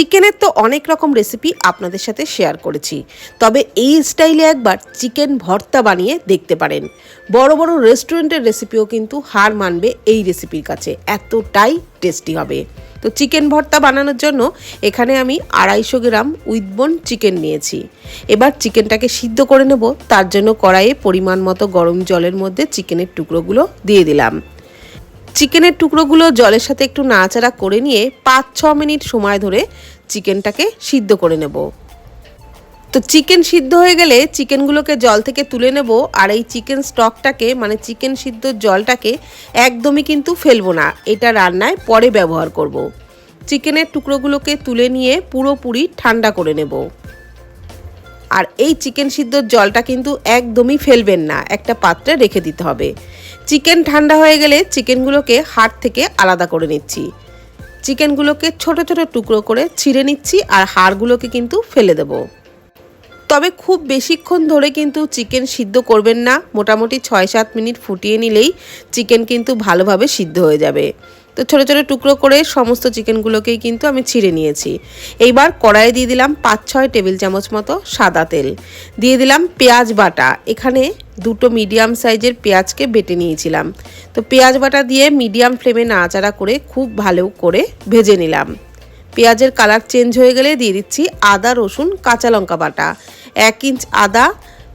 চিকেনের তো অনেক রকম রেসিপি আপনাদের সাথে শেয়ার করেছি। তবে এই স্টাইলে একবার চিকেন ভর্তা বানিয়ে দেখতে পারেন। বড় বড় রেস্টুরেন্টের রেসিপিও কিন্তু হার মানবে এই রেসিপির কাছে। এতটাই টেস্টি হবে। তো চিকেন ভর্তা বানানোর জন্য এখানে আমি আড়াইশো গ্রাম উইথবোন চিকেন নিয়েছি। এবার চিকেনটাকে সিদ্ধ করে নেব। তার জন্য কড়াইয়ে পরিমাণ মতো গরম জলের মধ্যে চিকেনের টুকরোগুলো দিয়ে দিলাম। চিকেনের টুকরোগুলো জলের সাথে একটু নাড়াচাড়া করে নিয়ে পাঁচ, ছ মিনিট সময় ধরে চিকেনটাকে সিদ্ধ করে নেব। তো চিকেন সিদ্ধ হয়ে গেলে চিকেনগুলোকে জল থেকে তুলে নেব আর এই চিকেন স্টকটাকে মানে চিকেন সিদ্ধ জলটাকে একদমই কিন্তু ফেলব না। এটা রান্নায় পরে ব্যবহার করব। চিকেনের টুকরোগুলোকে তুলে নিয়ে পুরোপুরি ঠান্ডা করে নেব। আর এই চিকেন সিদ্ধর জলটা কিন্তু একদমই ফেলবেন না। একটা পাত্রে রেখে দিতে হবে। চিকেন ঠান্ডা হয়ে গেলে চিকেনগুলোকে হাড় থেকে আলাদা করে নিচ্ছি। চিকেনগুলোকে ছোট ছোট টুকরো করে ছিঁড়ে নিচ্ছি আর হাড়গুলোকে কিন্তু ফেলে দেবো। তবে খুব বেশিক্ষণ ধরে কিন্তু চিকেন সিদ্ধ করবেন না। মোটামুটি ছয় সাত মিনিট ফুটিয়ে নিলেই চিকেন কিন্তু ভালোভাবে সিদ্ধ হয়ে যাবে। তো ছোটো ছোটো টুকরো করে সমস্ত চিকেনগুলোকেই কিন্তু আমি ছিঁড়ে নিয়েছি। এইবার কড়াইয়ে দিয়ে দিলাম পাঁচ ছয় টেবিল চামচ মতো সাদা তেল। দিয়ে দিলাম পেঁয়াজ বাটা। এখানে দুটো মিডিয়াম সাইজের পেঁয়াজকে বেটে নিয়েছিলাম। তো পেঁয়াজ বাটা দিয়ে মিডিয়াম ফ্লেমে নাড়াচাড়া করে খুব ভালো করে ভেজে নিলাম। পেঁয়াজের কালার চেঞ্জ হয়ে গেলে দিয়ে দিচ্ছি আদা, রসুন, কাঁচা লঙ্কা বাটা। এক ইঞ্চ আদা,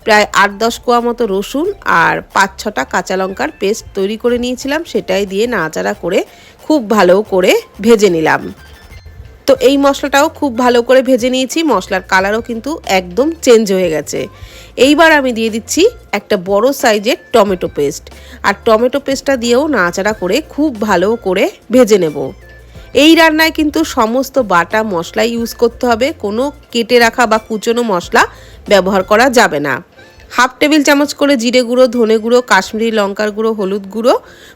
প্রায় আট দশ কোয়া মতো রসুন আর পাঁচ ছটা কাঁচা লঙ্কার পেস্ট তৈরি করে নিয়েছিলাম। সেটাই দিয়ে নাড়াচাড়া করে খুব ভালো করে ভেজে নিলাম। তো এই মশলাটাও খুব ভালো করে ভেজে নিয়েছি, মশলার কালারও কিন্তু একদম চেঞ্জ হয়ে গেছে। এইবার আমি দিয়ে দিচ্ছি একটা বড় সাইজের টমেটো পেস্ট আর টমেটো পেস্টটা দিয়েও নাড়াচাড়া করে খুব ভালো করে ভেজে নেব। এই রান্নায় কিন্তু সমস্ত বাটা মশলা ইউজ করতে হবে, কোনো কেটে রাখা বা কুচনো মশলা ব্যবহার করা যাবে না। হাফ টেবিল চামচ করে জিরে গুঁড়ো, ধনে গুঁড়ো, কাশ্মীরি লঙ্কার গুঁড়ো, হলুদ গুঁড়ো,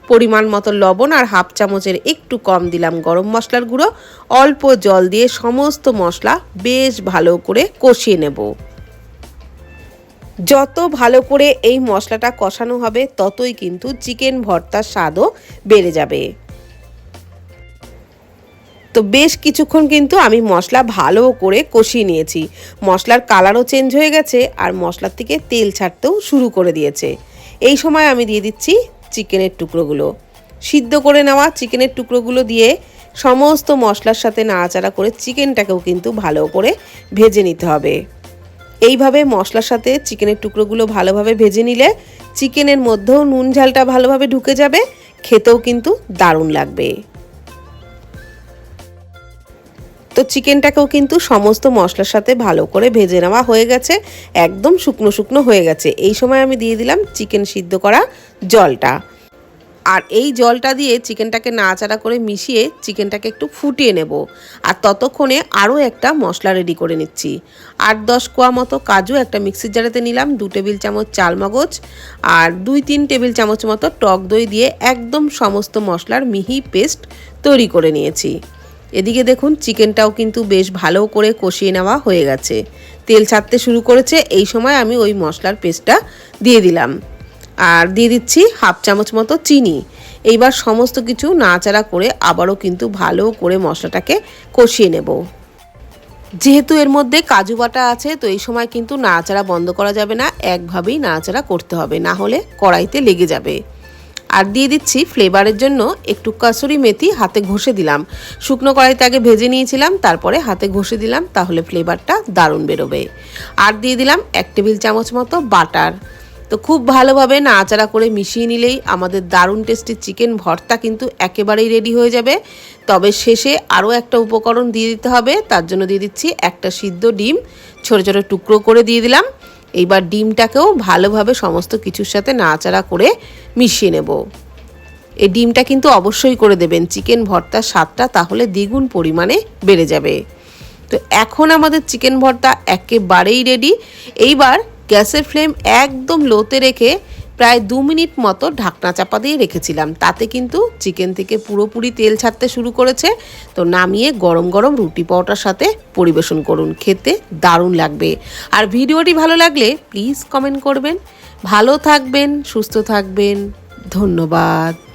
পরিমাণ মতো লবণ আর হাফ চামচের একটু কম দিলাম গরম মশলার গুঁড়ো। অল্প জল দিয়ে সমস্ত মশলা বেশ ভালো করে কষিয়ে নেব। যত ভালো করে এই মশলাটা কষানো হবে, ততই কিন্তু চিকেন ভর্তার স্বাদও বেড়ে যাবে। তো বেশ কিছুক্ষণ কিন্তু আমি মশলা ভালো করে কষিয়ে নিয়েছি। মশলার কালারও চেঞ্জ হয়ে গেছে আর মশলার থেকে তেল ছাড়তেও শুরু করে দিয়েছে। এই সময় আমি দিয়ে দিচ্ছি চিকেনের টুকরোগুলো। সিদ্ধ করে নেওয়া চিকেনের টুকরোগুলো দিয়ে সমস্ত মশলার সাথে নাড়াচাড়া করে চিকেনটাকেও কিন্তু ভালো করে ভেজে নিতে হবে। এইভাবে মশলার সাথে চিকেনের টুকরোগুলো ভালোভাবে ভেজে নিলে চিকেনের মধ্যেও নুন ঝালটা ভালোভাবে ঢুকে যাবে, খেতেও কিন্তু দারুণ লাগবে। তো চিকেনটাকেও কিন্তু সমস্ত মশলার সাথে ভালো করে ভেজে নেওয়া হয়ে গেছে, একদম শুকনো শুকনো হয়ে গেছে। এই সময় আমি দিয়ে দিলাম চিকেন সিদ্ধ করা জলটা। আর এই জলটা দিয়ে চিকেনটাকে নাড়াচাড়া করে মিশিয়ে চিকেনটাকে একটু ফুটিয়ে নেব। আর ততক্ষণে আরও একটা মশলা রেডি করে নিচ্ছি। আট দশ কোয়া মতো কাজু একটা মিক্সির জারেতে নিলাম, দু টেবিল চামচ চাল চালমগজ আর দুই তিন টেবিল চামচ মতো টক দই দিয়ে একদম সমস্ত মশলার মিহি পেস্ট তৈরি করে নিয়েছি। এদিকে দেখুন, চিকেনটাও কিন্তু বেশ ভালো করে কষিয়ে নেওয়া হয়ে গেছে। তেল ছাড়তে শুরু করেছে, এই সময় আমি ওই মশলার পেস্টটা দিয়ে দিলাম। আর দিয়ে দিচ্ছি হাফ চামচ মতো চিনি। এইবার সমস্ত কিছু নাড়াচাড়া করে আবারও কিন্তু ভালো করে মশলাটাকে কষিয়ে নেব। যেহেতু এর মধ্যে কাজু বাটা আছে, তো এই সময় কিন্তু নাড়াচাড়া বন্ধ করা যাবে না, একভাবেই নাড়াচাড়া করতে হবে, না হলে কড়াইতে লেগে যাবে। আর দিয়ে দিচ্ছি ফ্লেভারের জন্য একটু কাসুরি মেথি হাতে ঘষে দিলাম। শুকনো কড়াইতে আগে ভেজে নিয়েছিলাম, তারপরে হাতে ঘষে দিলাম, তাহলে ফ্লেভারটা দারুণ বেরোবে। আর দিয়ে দিলাম এক টেবিল চামচ মতো বাটার। তো খুব ভালোভাবে নাড়াচাড়া করে মিশিয়ে নিলেই আমাদের দারুণ টেস্টি চিকেন ভর্তা কিন্তু একেবারেই রেডি হয়ে যাবে। তবে শেষে আরও একটা উপকরণ দিয়ে দিতে হবে, তার জন্য দিয়ে দিচ্ছি একটা সিদ্ধ ডিম। ছোটো ছোটো টুকরো করে দিয়ে দিলাম। এইবার ডিমটাকেও ভালোভাবে সমস্ত কিছুর সাথে নাড়াচাড়া করে মিশিয়ে নেব। এই ডিমটা কিন্তু অবশ্যই করে দেবেন। চিকেন ভর্তার স্বাদটা তাহলে দ্বিগুণ পরিমাণে বেড়ে যাবে। তো এখন আমাদের চিকেন ভর্তা একেবারেই রেডি এইবার গ্যাসের ফ্লেম একদম লোতে রেখে প্রায় দু মিনিট মতো ঢাকনা চাপা দিয়ে রেখেছিলাম। তাতে কিন্তু চিকেন থেকে পুরোপুরি তেল ছাড়তে শুরু করেছে। তো নামিয়ে গরম গরম রুটি পাওয়াটার সাথে পরিবেশন করুন। খেতে দারুণ লাগবে। আর ভিডিওটি ভালো লাগলে প্লিজ কমেন্ট করবেন। ভালো থাকবেন, সুস্থ থাকবেন। ধন্যবাদ।